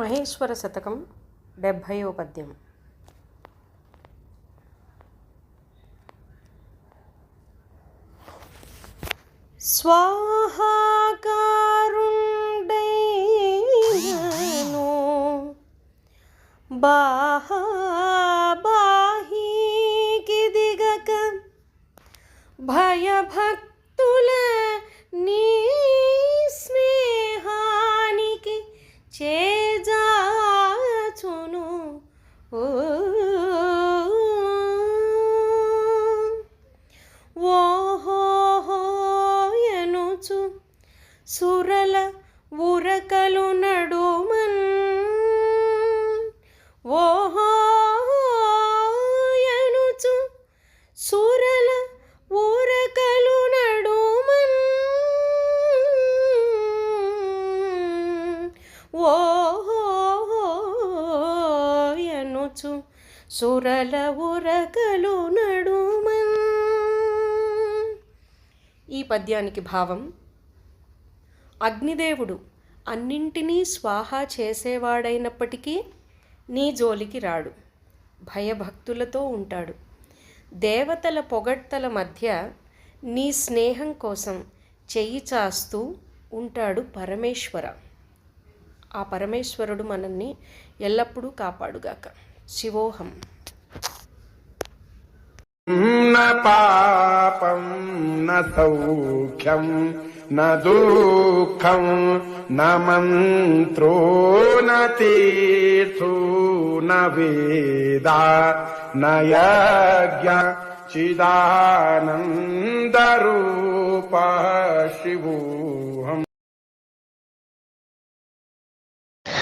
మహేశ్వర శతకం డెబ్భైవ పద్యం స్వాహాకారుండైనను బాహాబాహీకి దిగక భయభక్తుల సురల ఉరకలు నడుమన్. ఓహోయనుచు సురల ఊరకలు నడుమన్. ఓహోయనుచు సురల ఉరకలు నడుమన్. ఈ పద్యానికి భావం అగ్నిదేవుడు అన్నింటినీ స్వాహా చేసేవాడైనప్పటికీ నీ జోలికి రాడు. భయభక్తులతో ఉంటాడు. దేవతల పొగడ్తల మధ్య నీ స్నేహం కోసం చెయ్యి చాస్తూ ఉంటాడు పరమేశ్వర. ఆ పరమేశ్వరుడు మనల్ని ఎల్లప్పుడూ కాపాడుగాక. శివోహం. न पापं न सौख्यं न दुःखं न मन्त्रो न तीर्थो न वेदा न यज्ञ चिदानन्दरूपः शिवोऽहम्